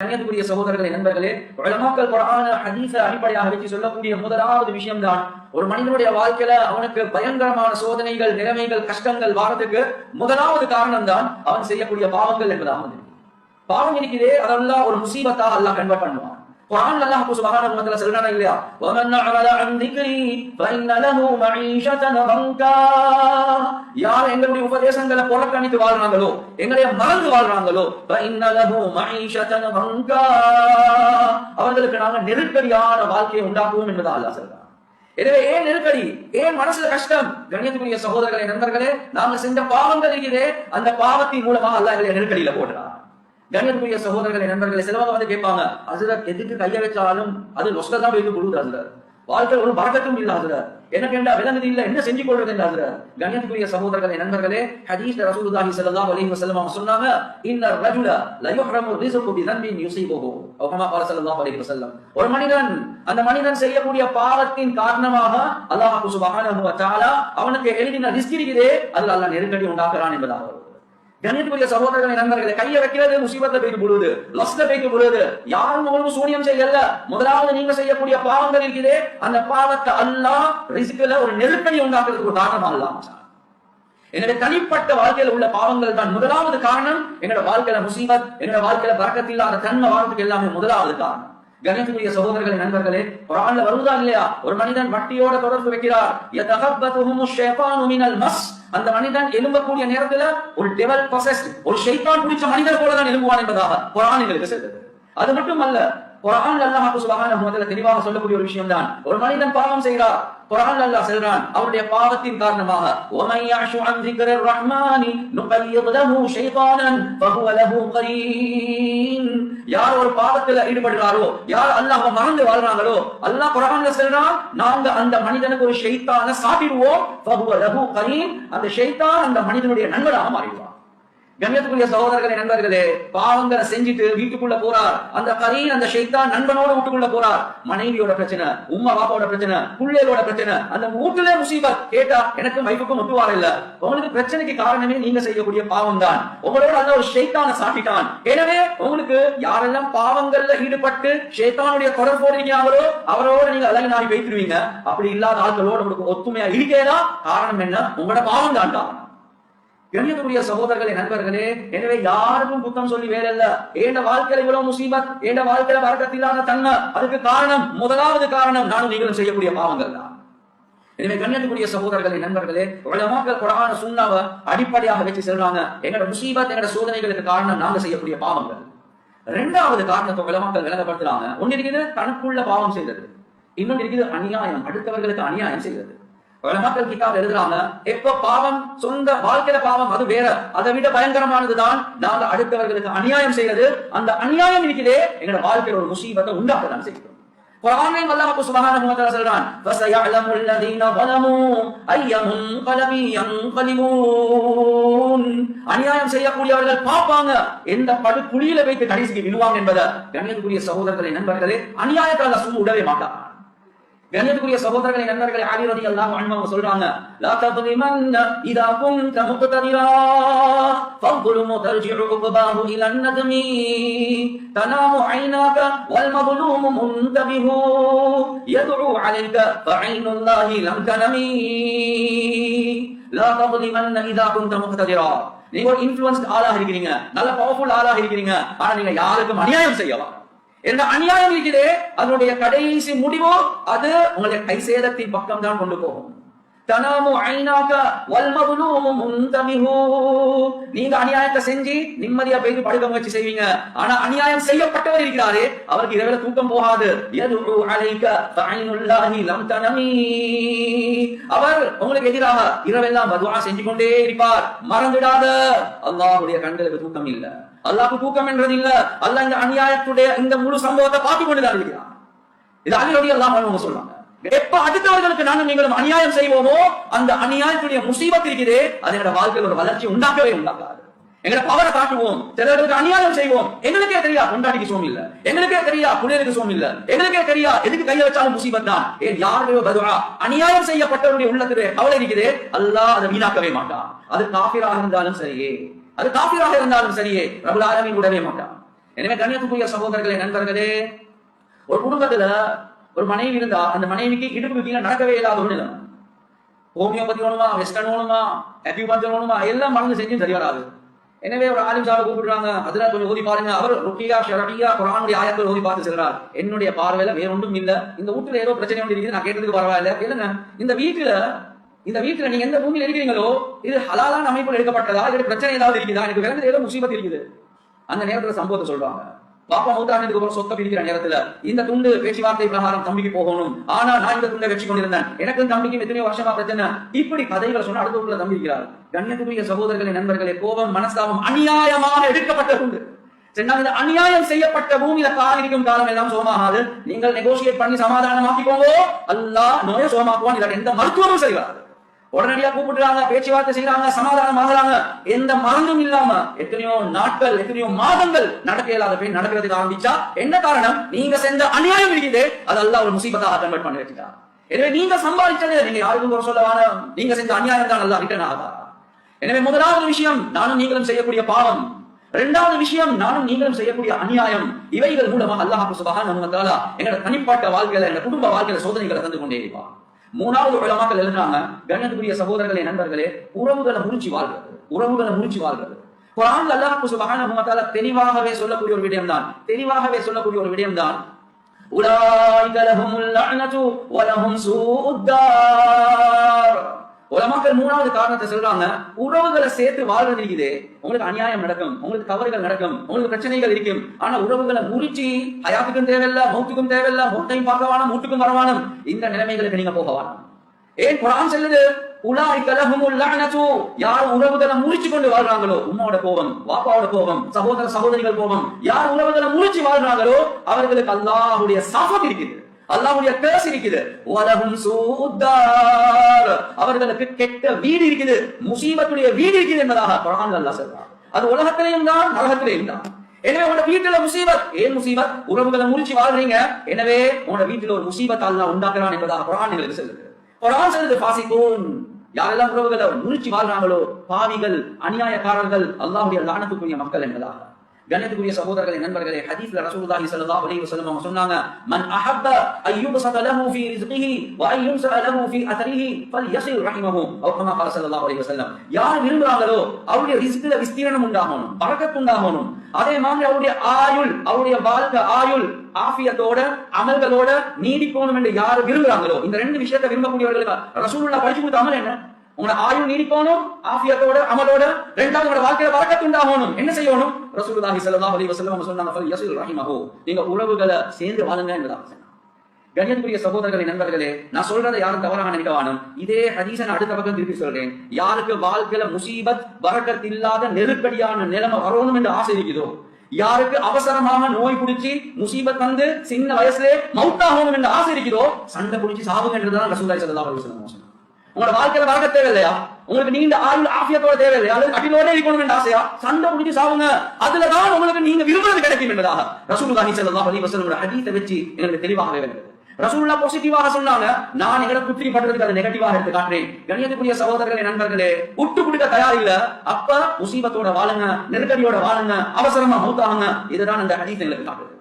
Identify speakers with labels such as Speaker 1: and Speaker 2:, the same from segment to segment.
Speaker 1: கண்ணியத்துக்குரிய சகோதரர்களே நண்பர்களே உலமாக்கள் குரான ஹதீஸ அடிப்படையாக வச்சு சொல்லக்கூடிய முதலாவது விஷயம்தான் ஒரு மனிதனுடைய வாழ்க்கையில அவனுக்கு பயங்கரமான சோதனைகள் நிலைமைகள் கஷ்டங்கள் வாரத்துக்கு முதலாவது காரணம் தான் அவன் செய்யக்கூடிய பாவங்கள் என்பதாக பாவம் இருக்கிறதே அதெல்லாம் ஒரு முசீபத்தா அல்லாஹ் கன்வெர்ட் பண்ணுவான். குரான் அல்லாஹ் சுபஹானஹு வ தஆலா சொல்றானே இல்லையா வமன் அஅரத அன் திக்ரி ஃபஇன்ன லஹு மஈஷதன் பங்கா யார் எங்களுடைய உபதேசங்களை புறக்கணித்து வாழ்றாங்களோ எங்களை மறந்து வாழ்றாங்களோ ஃபஇன்ன லஹு மஈஷதன் பங்கா அவர்களுக்கு நாங்க நெருக்கடியான வாழ்க்கையை உண்டாக்குவோம் என்பதா அல்லாஹ் சொல்றான் எனவே ஏன் நெருக்கடி ஏன் மனசுல கஷ்டம் கண்ணியத்துக்குரிய சகோதரர்களே நண்பர்களே நாங்க செஞ்ச பாவங்கள் இருக்கிறே அந்த பாவத்தின் மூலமாக அல்லாஹ் எங்களை நெருக்கடியில போடுறான் கண்ணுக்குரிய சகோதரர்களை நண்பர்களை சிலவங்க வந்து கேட்பாங்க அசுரர் எதுக்கு கையை வச்சாலும் அது நொஸ்க தான் போய் கொடுது அசுரர் வாழ்க்கை ஒரு பறக்கத்தும் இல்ல அசுரர் என்ன கேண்டா விலங்குது இல்ல என்ன செஞ்சு கொள்வது என்ற அசுரர் கண்ணுக்குரிய சகோதரர்களை நண்பர்களே ஹதீஸ் ரசூலுல்லாஹி ஸல்லல்லாஹு அலைஹி வஸல்லம் சொன்னாங்க இன்ன ரஜுல ல யுஹ்ரமு ரிஸ்கு பி தன்பின் யுஸீபுஹு ஒகமா கால ஸல்லல்லாஹு அலைஹி ஒரு மனிதன் அந்த மனிதன் செய்யக்கூடிய பாவத்தின் காரணமாக அல்லாஹ் சுப்ஹானஹு வ தஆலா அவனுக்கு எழுதின ரிஸ்க் இருக்குதே அதில் அல்லாஹ் நெருக்கடி உண்டாக்குறான் என்பதாக வருது கணியத்துக்குரிய சகோதரர்களை நண்பர்களை கைய வைக்கிறது முசீபத்தை போயிட்டு போடுவது லஸ்ட போயிட்டு போடுவது யாரும் உங்களுக்கு சூனியம் செய்யல. முதலாவது நீங்க செய்யக்கூடிய பாவங்கள் இருக்குதே அந்த பாவத்தை அல்லாஹ் ரிசிக்கல ஒரு நெருக்கடி உண்டாக்குறதுக்கு ஒரு காரணம் அல்லாஹ் என்னுடைய தனிப்பட்ட வாழ்க்கையில உள்ள பாவங்கள் தான் முதலாவது காரணம். என்னோட வாழ்க்கையில முசீபத் என்னோட வாழ்க்கையில பறக்கத்தில்லாத தன்மை வாழ்க்கைக்கு எல்லாமே முதலாவது காரணம். கணேசனுடைய சகோதரர்களே நண்பர்களே குரான்ல வருவதா இல்லையா? ஒரு மனிதன் வட்டியோட தொடர்பு வைக்கிறார். மஸ். அந்த மனிதன் எழும்பக்கூடிய நேரத்துல ஒரு டெவல் பொசஸ் ஒரு ஷைத்தான் பிடிச்ச மனிதர் போல தான் எழும்புவான் என்பதாக குரான் எங்களுக்கு அது மட்டும் அல்ல குரான் அல்லாஹ் சுபஹானஹு வதஆலா தெளிவாக சொல்லக்கூடிய ஒரு விஷயம் தான் ஒரு மனிதன் பாவம் செய்கிறார். குரான் அல்லாஹ் செல்றான். அவருடைய பாவத்தின் காரணமாக வமன் யாஷு அன் ரஹ்மானி நுகய்யித் லஹு ஷைத்தானன் ஃபஹுவ லஹு கரீம் யார் ஒரு பாவத்துல ஈடுபடுறாரோ யார் அல்லாஹ்வை மறந்து வாழ்றாங்களோ அல்லாஹ் குரான்ல செல்றான் நாங்க அந்த மனிதனுக்கு ஒரு ஷைத்தான சாப்பிடுவோம் ஃபஹுவ லஹு கரீம் அந்த ஷைத்தான் அந்த மனிதனுடைய நண்பனாக மாறிடுவார் கண்ணியத்துக்குரிய சகோதரர்களே நண்பர்களே பாவங்களை செஞ்சுட்டு வீட்டுக்குள்ள போறார். அந்த கரீன் அந்த ஷெய்தான் நண்பனோட வீட்டுக்குள்ள போறார். மனைவியோட பிரச்சனை உம்மா பாப்பாவோட பிரச்சனை பிள்ளைகளோட பிரச்சனை அந்த வீட்டுல முசீபத். கேட்டா எனக்கு வைப்புக்கும் ஒட்டுவார இல்ல. உங்களுக்கு பிரச்சனைக்கு காரணமே நீங்க செய்யக்கூடிய பாவம் தான் உங்களோட அந்த ஒரு ஷெய்தான சாட்டிட்டான் எனவே உங்களுக்கு யாரெல்லாம் பாவங்கள்ல ஈடுபட்டு ஷைத்தானுடைய தொடர்போடு அவரோ அவரோட நீங்க அழகினாகி வைத்துருவீங்க. அப்படி இல்லாத ஆட்களோட உங்களுக்கு ஒத்துமையா இருக்கேதா காரணம் என்ன? உங்களோட பாவம் தான் காரணம் கண்ணியத்துக்குரிய சகோதரர்களே நண்பர்களே எனவே யாருக்கும் குத்தம் சொல்லி வேற இல்ல ஏண்ட வாழ்க்கையில இவ்வளவு முசீபத் ஏண்ட வாழ்க்கையில வரக்கத்தில்லாத தன்மை? அதுக்கு காரணம் முதலாவது காரணம் நானும் நீங்களும் செய்யக்கூடிய பாவங்கள் தான். எனவே கண்ணியத்துக்குரிய சகோதரர்களே நண்பர்களே உலமாக்கள் குரான சுண்ணாவை அடிப்படையாக வச்சு செல்றாங்க எங்களோட முசீபத் எங்களோட சோதனைகளுக்கு காரணம் நாங்க செய்யக்கூடிய பாவங்கள். இரண்டாவது காரணத்தை உலமாக்கள் விளங்கப்படுத்துறாங்க. ஒன்னு இருக்குது தனக்குள்ள பாவம் செய்தது. இன்னொன்று இருக்குது அநியாயம். அடுத்தவர்களுக்கு அநியாயம் செய்தது. உலமாக்கள் கிதாப் எழுதுறாங்க எப்ப பாவம் சொந்த வாழ்க்கையில பாவம் அது வேற அதை விட பயங்கரமானதுதான் நாங்க அடுத்தவர்களுக்கு அநியாயம் செய்யறது அந்த அநியாயம் இருக்கிறதே எங்களோட வாழ்க்கையில ஒரு முசீபத்தை உண்டாக்க தான் செய்கிறோம் குர்ஆனில் அல்லாஹ் சுப்ஹானஹு வ தஆலா சொல்றான் ஃபஸயஅலமு அல்லதீன ظلموا ஐய முன்கலபி யன்கலிமூன் அநியாயம் செய்யக்கூடியவர்கள் பார்ப்பாங்க எந்த படு குழியில வைத்து கடைசிக்கு விழுவாங்க என்பதை கண்ணியத்துக்குரிய சகோதரர்களே நண்பர்களே அநியாயத்தால் சும்மா விடவே மாட்டாங்க கண்ணியத்துக்குரிய சகோதரர்களை நண்பர்களை ஆதிரதி எல்லாம் அன்பாங்க சொல்றாங்க லா ததுலிமன்ன இதா குந்த முக்ததிரா ஃபல்குலுமு தர்ஜிஉ உகபாஹு இல நகமி தனாமு ஐனாக வல் மதுலூமு முன்தபிஹு யதுஉ அலைக ஃபஐனுல்லாஹி லம் தனமி லா ததுலிமன்ன இதா குந்த முக்ததிரா நீங்க ஒரு இன்ஃப்ளூயன்ஸ்ட் ஆளாக இருக்கிறீங்க நல்ல பவர்ஃபுல் ஆளாக இருக்கிறீங்க ஆனா நீங்க யாருக்கும் அநியாயம் செய்யலாம் என்ற அநியாயம் இருக்கிறே அதனுடைய கடைசி முடிவோ அது உங்களுடைய கை சேதத்தின் பக்கம் தான் கொண்டு போகும். தனாமு ஐநாக வல்மபுலூமு முந்தமிஹு. நீங்க அநியாயத்தை செஞ்சு நிம்மதியா போய் படுக்க முயற்சி செய்வீங்க. ஆனா அநியாயம் செய்யப்பட்டவர் இருக்கிறாரே அவருக்கு இரவுல தூக்கம் போகாது. யதுஉ அலைக ஃபஐனுல்லாஹி லம் தனமி. அவர் உங்களுக்கு எதிராக இரவெல்லாம் பதுவா செஞ்சு கொண்டே இருப்பார். மறந்துடாத. அல்லாஹ்வுடைய கண்களுக்கு தூக்கம் இல்ல. அல்லாஹ்க்கு தூக்கம் என்றது இல்ல. அல்லாஹ் இந்த அநியாயத்துடைய இந்த முழு சம்பவத்தை பார்த்து கொண்டுதான் இருக்கிறார் இது அலிரடி அல்லாஹ் அவங்க சொல்றாங்க. எப்ப அடுத்தவர்களுக்கு நானும் நீங்களும் அநியாயம் செய்வோமோ அந்த அநியாயத்துடைய முசீபத் இருக்கிறதே அது எங்களோட வாழ்க்கையில் ஒரு வளர்ச்சி உண்டாக்கவே உண்டாக்காது. எங்களை பவரை காட்டுவோம். சிலருக்கு அநியாயம் செய்வோம். எங்களுக்கே தெரியா கொண்டாடிக்கு சோம் இல்ல? எங்களுக்கே தெரியா புனிதருக்கு சோம் இல்ல? எங்களுக்கே தெரியா எதுக்கு கைய வச்சாலும் முசீபத் தான்? ஏன் யாருடைய பதுவா அநியாயம் செய்யப்பட்டவருடைய உள்ளத்திலே கவலை இருக்குது. அல்லாஹ் அதை வீணாக்கவே மாட்டான். அது காபிராக இருந்தாலும் சரியே. அது காபிராக இருந்தாலும் சரியே. ரபுல் ஆலமீன் விடவே மாட்டான். எனவே கண்ணியத்துக்குரிய சகோதரர்களே நண்பர்களே ஒரு குடும்பத்துல ஒரு மனைவி இருந்தா அந்த மனைவிக்கு இடுப்பு கீழே நடக்கவே இல்லாத ஒரு நிலம். ஹோமியோபதி வேணுமா வெஸ்டர்ன் வேணுமா அக்யூபஞ்சர் வேணுமா எல்லாம் மருந்து செஞ்சும் சரி வராது. எனவே ஒரு ஆலிம் சாவை கூப்பிடுறாங்க அதுல கொஞ்சம் ஓதி பாருங்க. அவர் ருக்கியா ஷரடியா குரானுடைய ஆயத்தில் ஓதி பார்த்து செல்றார். என்னுடைய பார்வையில வேற ஒன்றும் இல்ல. இந்த வீட்டுல ஏதோ பிரச்சனை ஒன்று இருக்குது நான் கேட்டதுக்கு பரவாயில்ல. இல்லைங்க இந்த வீட்டுல இந்த வீட்டுல நீங்க எந்த பூமியில் இருக்கிறீங்களோ இது ஹலாலான அமைப்பில் எடுக்கப்பட்டதா? இது பிரச்சனை ஏதாவது இருக்குதா? எனக்கு விளங்குது ஏதோ முசீபத் இருக்குது. அந்த நேரத்துல சம்பவத்தை சொல்றாங்க. பாப்பா மூத்தானதுக்கு ஒரு சொத்தை பிரிக்கிற நேரத்துல இந்த துண்டு பேச்சுவார்த்தை பிரகாரம் தம்பிக்கு போகணும். ஆனா நான் இந்த துண்டை வச்சு கொண்டிருந்தேன் எனக்கும் தம்பிக்கும் எத்தனையோ வருஷமா பிரச்சனை. இப்படி கதைகளை சொன்னா அடுத்த வீட்டுல தம்பி இருக்கிறார். கண்ணியத்துக்குரிய சகோதரர்களை நண்பர்களே கோபம் மனஸ்தாபம் அநியாயமாக எடுக்கப்பட்ட துண்டு. சரி, அநியாயம் செய்யப்பட்ட பூமியில கால் இருக்கும் காலம் எல்லாம் சோமாகாது. நீங்கள் நெகோசியேட் பண்ணி சமாதானமாக்கிக்கோங்க. அல்லாஹ் நோயை சோமாக்குவான். இல்லாட்டி எந்த மருத்துவமும் செய்வார் உடனடியா கூப்பிடுறாங்க பேச்சுவார்த்தை செய்யறாங்க சமாதானம் ஆகுறாங்க எந்த மருந்தும் இல்லாம எத்தனையோ நாட்கள் எத்தனையோ மாதங்கள் நடக்க இயலாத போய் நடக்கிறதுக்கு ஆரம்பிச்சா என்ன காரணம்? நீங்க செஞ்ச அநியாயம் இருக்குது. அது அல்லாஹ் ஒரு முசீபத்தாக கன்வெர்ட் பண்ணி வச்சுட்டான். எனவே நீங்க சம்பாதிச்சது நீங்க யாருக்கும் சொல்ல நீங்க செஞ்ச அநியாயம் தான் நல்லா ரிட்டர்ன் ஆகா எனவே முதலாவது விஷயம் நானும் நீங்களும் செய்யக்கூடிய பாவம். இரண்டாவது விஷயம் நானும் நீங்களும் செய்யக்கூடிய அநியாயம். இவைகள் மூலமாக அல்லாஹ் சுபஹானஹு வ தஆலா எங்களோட தனிப்பட்ட வாழ்க்கையில எங்க குடும்ப வாழ்க்கையில சோதனைகளை தந்து கொண்டே இருப்பான். மூணாவது உலமாக்கள் எழுதுறாங்க கண்ணியத்துக்குரிய சகோதரர்களே நண்பர்களே உறவுகளை முறிச்சு வாழ்றது உறவுகளை முறிச்சு வாழ்றது குரான் அல்லாஹ் சுபஹானஹு வ தெளிவாகவே சொல்லக்கூடிய ஒரு விடயம் தான் தெளிவாகவே சொல்லக்கூடிய ஒரு விடயம் தான் உலாயிக லஹுமுல் லஅனது வ லஹும் உலமாக்கள் மூணாவது காரணத்தை சொல்றாங்க உறவுகளை சேர்த்து வாழ்றது இருக்குது. உங்களுக்கு அநியாயம் நடக்கும் உங்களுக்கு தவறுகள் நடக்கும் உங்களுக்கு பிரச்சனைகள் இருக்கும். ஆனா உறவுகளை முறிச்சு ஹயாத்துக்கும் தேவையில்ல மௌத்துக்கும் தேவையில்ல மௌத்தையும் பார்க்கவானும் மூட்டுக்கும் வரவானும். இந்த நிலைமைகளுக்கு நீங்க போகவானும் ஏன் குரான் சொல்லுது? உலாய் கலஹமுல் லஅனது யார் உறவுகளை முறிச்சு கொண்டு வாழ்றாங்களோ உமாவோட கோபம் வாப்பாவோட கோபம் சகோதர சகோதரிகள் கோபம் யார் உறவுகளை முறிச்சு வாழ்றாங்களோ அவர்களுக்கு அல்லாஹுடைய சாபம் இருக்குது. அல்லாஹ்வுடைய பேச இருக்குது. வலஹும் சூத்தார் அவர்களுக்கு கெட்ட வீடு இருக்குது. முசீபத்துடைய வீடு இருக்குது என்பதாக குர்ஆன் அல்லாஹ் சொல்றான். அது உலகத்திலேயும் தான் நரகத்திலேயும் தான். எனவே உங்க வீட்டுல முசீபத் ஏன் முசீபத்? உறவுகளை முறிச்சு வாழ்றீங்க. எனவே உங்க வீட்டுல ஒரு முசீபத் அல்லாஹ் உண்டாக்குறான் என்பதாக குர்ஆன் எங்களுக்கு சொல்லுது. குர்ஆன் சொல்லுது ஃபாசிகூன். யாரெல்லாம் உறவுகளை முறிச்சு வாழ்றாங்களோ பாவிகள் அநியாயக்காரர்கள் அல்லாஹ்வுடைய லானத்துக்குரிய மக்கள் என்பதாக. கண்ணியத்துக்குரிய சகோதரர்களே நண்பர்களே ஹதீஸ்ல ரசூலுல்லாஹி ஸல்லல்லாஹு அலைஹி வஸல்லம் அவங்க சொன்னாங்க மன் அஹப்ப அய்யுபஸத லஹு ஃபீ ரிஸ்கிஹி வ அய்யுன்ஸ லஹு ஃபீ அத்ரிஹி ஃபல்யஸில் ரஹிமஹு அவ் கமா قال ஸல்லல்லாஹு அலைஹி வஸல்லம் யார் விரும்புறாங்களோ அவருடைய ரிஸ்க்ல விஸ்தீரணம் உண்டாகணும் பரக்கத் உண்டாகணும் அதே மாதிரி அவருடைய ஆயுள் அவருடைய வாழ்க்கை ஆயுள் ஆஃபியத்தோட அமல்களோட நீடிக்கணும் என்று யார் விரும்புறாங்களோ இந்த ரெண்டு விஷயத்தை விரும்பக்கூடியவர்களுக்கு ரசூலுல்லாஹ் படிச்சு கொடுத்த அமல் என்ன உங்களோட ஆயுள் நீடிக்கணும் ஆஃபியத்தோட அமலோட ரெண்டாவது உங்களோட வாழ்க்கையில வரக்கத்து உண்டாகணும் என்ன செய்யணும்? ரசூலுல்லாஹி ஸல்லல்லாஹு அலைஹி வஸல்லம் சொன்னாங்க ஃபல் யஸில் ரஹிமஹு. நீங்க உறவுகளை சேர்ந்து வாழுங்க என்பதாக சொன்னாங்க. கண்ணியத்துக்குரிய சகோதரர்களே நண்பர்களே நான் சொல்றதை யாரும் தவறாக நினைக்க வேணும் இதே ஹதீச நான் அடுத்த பக்கம் திருப்பி சொல்றேன். யாருக்கு வாழ்க்கையில முசீபத் வரக்கத்து இல்லாத நெருக்கடியான நிலைமை வரணும் என்று ஆசை இருக்குதோ? யாருக்கு அவசரமாக நோய் பிடிச்சி முசீபத் வந்து சின்ன வயசுலே மவுத்தாகணும் என்று ஆசை இருக்குதோ? சண்டை பிடிச்சி சாவுங்க ரசூலாய் சல்லா அலுவலம் சொன்னாங்க. உங்களோட வாழ்க்கையில வளர்க்க தேவையில்லையா? உங்களுக்கு நீண்ட ஆயுள் ஆஃபியத்தோட தேவையில்லையா? அல்லது கட்டிலோட இருக்கணும் என்ற ஆசையா? சண்டை முடிஞ்சு சாவுங்க. அதுலதான் உங்களுக்கு நீங்க விரும்புறது கிடைக்கும் என்பதாக நீ ஸல்லல்லாஹு அலைஹி வசனம் அடித்த வச்சு எங்களுக்கு தெளிவாகவே வருது ரசூல்லா பாசிட்டிவாக சொன்னாங்க. நான் எங்களை குத்திரி பண்றதுக்கு அதை நெகட்டிவாக எடுத்து காட்டுறேன். கணியத்துக்குரிய சகோதரர்களே நண்பர்களே விட்டு கொடுக்க தயார் இல்ல. அப்ப முசீபத்தோட வாழுங்க நெருக்கடியோட வாழுங்க அவசரமா மூத்தாங்க இதுதான் அந்த ஹதீஸ் எங்களுக்கு காட்டுது.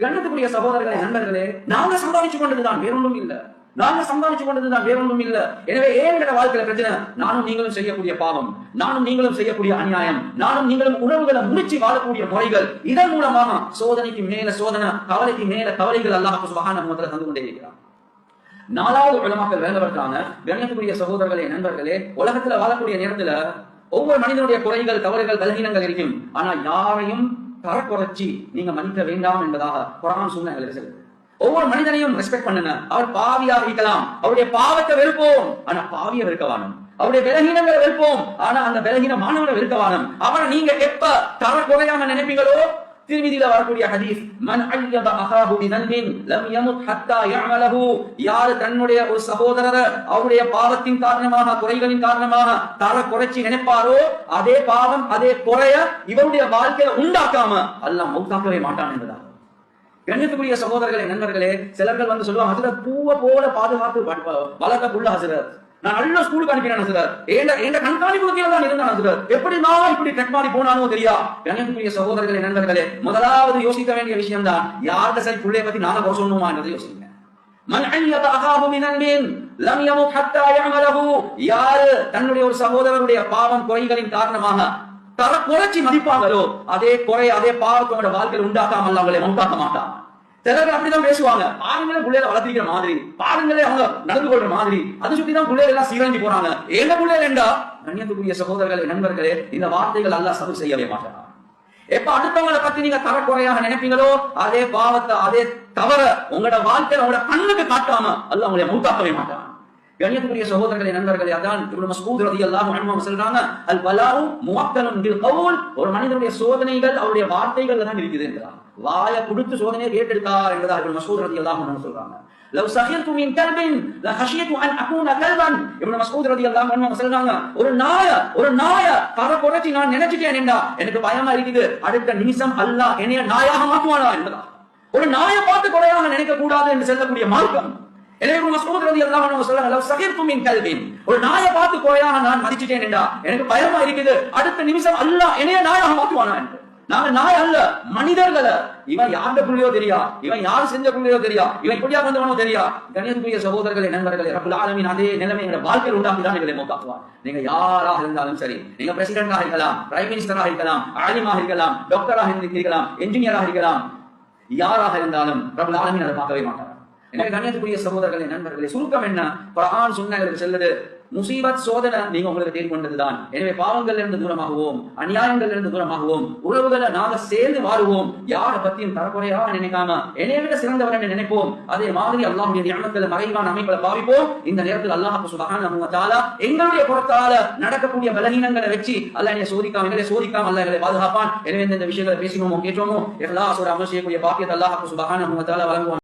Speaker 1: கணியத்துக்குரிய சகோதரர்களே நண்பர்களே நாங்க சம்பாதிச்சு கொண்டதுதான் வேறொன்றும் இல்ல. நாங்க சம்பாதிச்சு கொண்டதுதான் வேறொன்றும் இல்ல. எனவே ஏன் வாழ்க்கையில பிரச்சனை? நானும் நீங்களும் செய்யக்கூடிய பாவம். நானும் நீங்களும் செய்யக்கூடிய அநியாயம். நானும் நீங்களும் உணவுகளை முடிச்சு வாழக்கூடிய முறைகள். இதன் மூலமாக சோதனைக்கு மேல சோதனை கவலைக்கு மேல கவலைகள் அல்லாஹ் சுபகான முகத்துல தந்து கொண்டே இருக்கிறான் நாலாவது உலமாக்கள் வேண்டப்பட்டாங்க கண்ணியத்துக்குரிய சகோதரர்களே நண்பர்களே உலகத்துல வாழக்கூடிய நேரத்துல ஒவ்வொரு மனிதனுடைய குறைகள் தவறுகள் பலகீனங்கள் இருக்கும். ஆனா யாரையும் தரக்குறைச்சி நீங்க மன்னிக்க வேண்டாம் என்பதாக குரான் சொன்ன எங்களுக்கு ஒவ்வொரு மனிதனையும் ரெஸ்பெக்ட் பண்ணுங்க. அவர் பாவியாக இருக்கலாம். அவருடைய பாவத்தை வெறுப்போம். ஆனா பாவிய வெறுக்கவானும் அவருடைய பலகீனங்களை வெறுப்போம். ஆனா அந்த விலகீன மாணவனை வெறுக்கவானும் அவரை நீங்க எப்ப தரக்குறையாக நினைப்பீங்களோ? திருமதியில வரக்கூடிய ஹதீஸ் மன் அய்யப அஹாஹு பிதன்பின் லம் யமுத் ஹத்தா யஅமலஹு. யார் தன்னுடைய ஒரு சகோதரர் அவருடைய பாவத்தின் காரணமாக குறைகளின் காரணமாக தர குறைச்சி நினைப்பாரோ அதே பாவம் அதே குறைய இவருடைய வாழ்க்கையில உண்டாக்காம அல்லாஹ் மௌத்தாக்கவே மாட்டான் என்பதா கண்ணியத்துக்குரிய சகோதரர்களே நண்பர்களே சிலர்கள் வந்து சொல்லுவாங்க ஹசரத் பூவை போல பாதுகாத்து வளர்க்க புள்ள ஹசரத். நான் நல்ல ஸ்கூலுக்கு அனுப்பினேன் சார் ஏண்ட ஏண்ட கண்காணிப்பு கீழே தான் இருந்தான் சார் எப்படி நான் இப்படி டெக் மாதிரி போனானோ தெரியா? கணியத்துக்குரிய சகோதரர்களே நண்பர்களே முதலாவது யோசிக்க வேண்டிய விஷயம் தான் யார்கிட்ட சரி பிள்ளைய பத்தி நானும் குறை சொல்லணுமா என்றதை யோசிங்க. மன் அன்யத அகாஹு மின் லம் ஹத்தா யாரு தன்னுடைய ஒரு சகோதரருடைய பாவம் குறைகளின் காரணமாக தர குறைச்சி மதிப்பாங்களோ அதே குறை அதே பாவத்தோட வாழ்க்கையில் உண்டாக்காமல் அவங்களை உண்டாக்க மாட்டான். சிலர்கள் அப்படிதான் பேசுவாங்க. பாருங்களே பிள்ளையில வளர்த்திக்கிற மாதிரி. பாருங்களே அவங்க நடந்து கொள்ற மாதிரி. அது சுத்தி தான் பிள்ளைகள் எல்லாம் சீரஞ்சி போறாங்க. எங்க பிள்ளைகள் என்றா? கண்ணியத்துக்குரிய சகோதரர்களே நண்பர்களே இந்த வார்த்தைகள் எல்லாம் சபர் செய்யவே மாட்டான். எப்ப அடுத்தவங்களை பத்தி நீங்க தரக்குறையாக நினைப்பீங்களோ அதே பாவத்தை அதே தவற உங்களோட வாழ்க்கையில உங்களோட கண்ணுக்கு காட்டாம அல்ல அவங்களை மூத்தாக்கவே மாட்டான். கண்ணியத்துக்குரிய சகோதரர்களே நண்பர்களே அதான் இப்னு ரதி அல்லாஹ் அன்ஹு சொல்றாங்க அல் பலாவும் முவக்கலும் கவுல் ஒரு மனிதனுடைய சோதனைகள் அவருடைய வார்த்தைகள் தான் இருக்குது என்றார் வாயை கொடுத்து சோதனையை கேட்டெடுத்தார் என்பதா மசூத் ரதி ரலியல்லாஹு அன்ஹு சொல்றாங்க. லவ் சஹிர்து மின் கல்பின் லஹஷியது அன் அகூன கல்பன். இப்னு மஸ்ஊத் ரலியல்லாஹு அன்ஹு சொல்றாங்க ஒரு நாய ஒரு நாய தர குறைச்சி நான் நினைச்சிட்டேன் என்றா எனக்கு பயமா இருக்குது. அடுத்த நிமிஷம் அல்லாஹ் என்னைய நாயாக மாற்றுவானா? என்பதா ஒரு நாயை பார்த்து கொலையாக நினைக்க கூடாது என்று சொல்லக்கூடிய மார்க்கம். ஒரு மசூத் ரதி அல்லாஹ் அன்ஹு சொல்றாங்க லவ் சகிர்து மின் ஒரு நாயை பார்த்து போயா நான் மதிச்சிட்டேன் என்றா? எனக்கு பயமா இருக்குது. அடுத்த நிமிஷம் அல்லாஹ் என்னைய நாயாக மாற்றுவானா நாங்க நாய் அல்ல மனிதர்கள இவன் யார்ட புள்ளியோ தெரியா? இவன் யார் செஞ்ச புள்ளியோ தெரியா? இவன் இப்படியா வந்தவனோ தெரியா? கணியத்துக்குரிய சகோதரர்களே நண்பர்களே ரப்புல் ஆலமின் அதே நிலைமை எங்க வாழ்க்கையில் உண்டாக்குதான் எங்களை மோக்காக்குவான் நீங்க யாராக இருந்தாலும் சரி நீங்க பிரசிடண்டாக இருக்கலாம் பிரைம் மினிஸ்டராக இருக்கலாம் ஆலிமாக இருக்கலாம் டாக்டராக இருக்கலாம் என்ஜினியராக இருக்கலாம். யாராக இருந்தாலும் ரப்புல் ஆலமின் அதை பார்க்கவே மாட்டான் கண்ணியத்துக்குரிய சகோதரர்களே நண்பர்களே சுருக்கம் என்ன? குரான் சொன்னங்களுக்கு செல்லுது முசீபத் சோதனை நீங்க உங்களுக்கு தேடி கொண்டதுதான் எனவே பாவங்கள்ல இருந்து தூரமாகவும் அநியாயங்கள்ல இருந்து தூரமாகவும் உறவுகளை நாங்க சேர்ந்து வாழுவோம். யாரை பத்தியும் தரக்குறையா நினைக்காம என்னைய விட சிறந்தவர் என்று நினைப்போம். அதே மாதிரி அல்லாஹுடைய ஞானத்துல மறைவான அமைப்புகளை பாவிப்போம். இந்த நேரத்தில் அல்லாஹ் சுபஹானஹு எங்களுடைய புறத்தால நடக்கக்கூடிய பலகீனங்களை வச்சு அல்ல என்னை சோதிக்காம எங்களை சோதிக்காம அல்ல எங்களை பாதுகாப்பான். எனவே இந்த விஷயங்களை பேசினோமோ கேட்டோமோ எல்லா அமல் செய்யக்கூடிய பாக்கியத்தை அல்லாஹ் சுபகான வ வழங்குவான்.